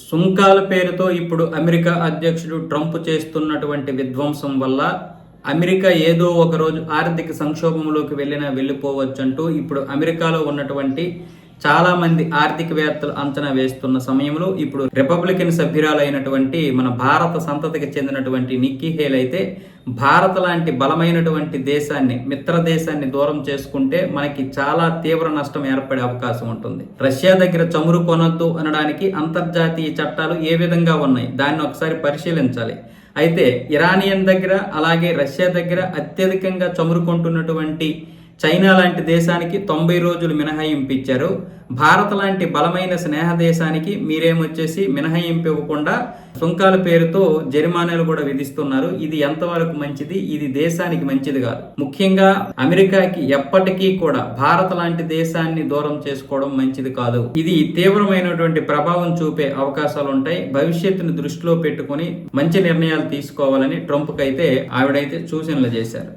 సుంకాల పేరుతో ఇప్పుడు అమెరికా అధ్యక్షుడు ట్రంప్ చేస్తున్నటువంటి విధ్వంసం వల్ల అమెరికా ఏదో ఒక రోజు ఆర్థిక సంక్షోభంలోకి వెళ్ళినా వెళ్ళిపోవచ్చంటూ ఇప్పుడు అమెరికాలో ఉన్నటువంటి చాలా మంది ఆర్థికవేత్తలు అంచనా వేస్తున్న సమయంలో ఇప్పుడు రిపబ్లికన్ సభ్యురాలైనటువంటి మన భారత సంతతికి చెందినటువంటి నిక్కీ హేల్ అయితే భారత్ లాంటి బలమైనటువంటి దేశాన్ని మిత్ర దేశాన్ని దూరం చేసుకుంటే మనకి చాలా తీవ్ర నష్టం ఏర్పడే అవకాశం ఉంటుంది. రష్యా దగ్గర చమురు కొనొద్దు అనడానికి అంతర్జాతీయ చట్టాలు ఏ విధంగా ఉన్నాయి? దాన్ని ఒకసారి పరిశీలించాలి. అయితే ఇరానియన్ దగ్గర అలాగే రష్యా దగ్గర అత్యధికంగా చమురు కొంటున్నటువంటి చైనా లాంటి దేశానికి తొంభై రోజులు మినహాయింపు ఇచ్చారు భారత్ లాంటి బలమైన స్నేహ దేశానికి మీరేమొచ్చేసి మినహాయింపు ఇవ్వకుండా సుంకాల పేరుతో జరిమానాలు కూడా విధిస్తున్నారు. ఇది ఎంతవరకు మంచిది? ఇది దేశానికి మంచిది కాదు. ముఖ్యంగా అమెరికాకి ఎప్పటికీ కూడా భారత్ లాంటి దేశాన్ని దూరం చేసుకోవడం మంచిది కాదు. ఇది తీవ్రమైనటువంటి ప్రభావం చూపే అవకాశాలు ఉంటాయి భవిష్యత్తును దృష్టిలో పెట్టుకుని మంచి నిర్ణయాలు తీసుకోవాలని ట్రంప్కి అయితే ఆవిడైతే సూచనలు చేశారు.